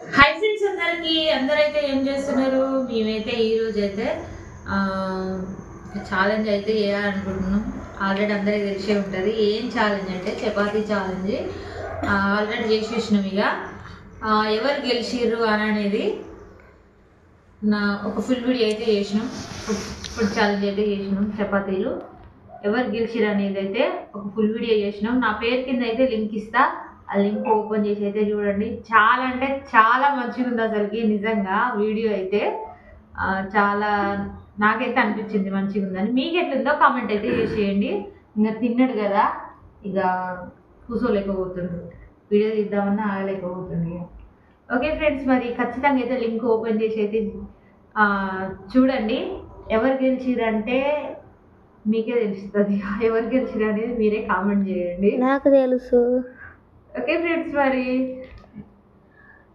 Hi friends అందరికి. అందరైతే ఏం చేస్తున్నారు? మేమైతే ఈ రోజు అయితే ఛాలెంజ్ అయితే చేయాలనుకుంటున్నాం. ఆల్రెడీ అందరికి తెలిసే ఉంటుంది. ఏం ఛాలెంజ్ అంటే చపాతీ ఛాలెంజ్ ఆల్రెడీ చేసేసినాం ఇక. ఎవరు గెలిచిర్రు అని అనేది నా ఒక ఫుల్ వీడియో అయితే చేసినాం. ఫుడ్ ఫుడ్ ఛాలెంజ్ అయితే చేసినాం చపాతీలు. ఎవరు గెలిచిరు అనేది అయితే ఒక ఫుల్ వీడియో చేసినాం. నా పేరు కింద అయితే లింక్ ఇస్తా. ఆ లింక్ ఓపెన్ చేసి అయితే చూడండి. చాలా అంటే చాలా మంచిగా ఉంది అసలుకి నిజంగా వీడియో అయితే. చాలా నాకైతే అనిపించింది మంచిగా ఉందని మీకు ఎట్లుందో కామెంట్ అయితే చేసేయండి ఇంకా తిన్నాడు కదా ఇక కూర్చోలేకపోతుండ్రు వీడియో తీద్దామన్నా ఆగలేకపోతుంది ఓకే ఫ్రెండ్స్ మరి ఖచ్చితంగా అయితే లింక్ ఓపెన్ చేసి అయితే చూడండి. ఎవరు గెలిచిరంటే మీకే తెలుస్తుంది. ఎవరు గెలిచిరు అనేది మీరే కామెంట్ చేయండి. నాకు తెలుసు. Okay, Fritz worry.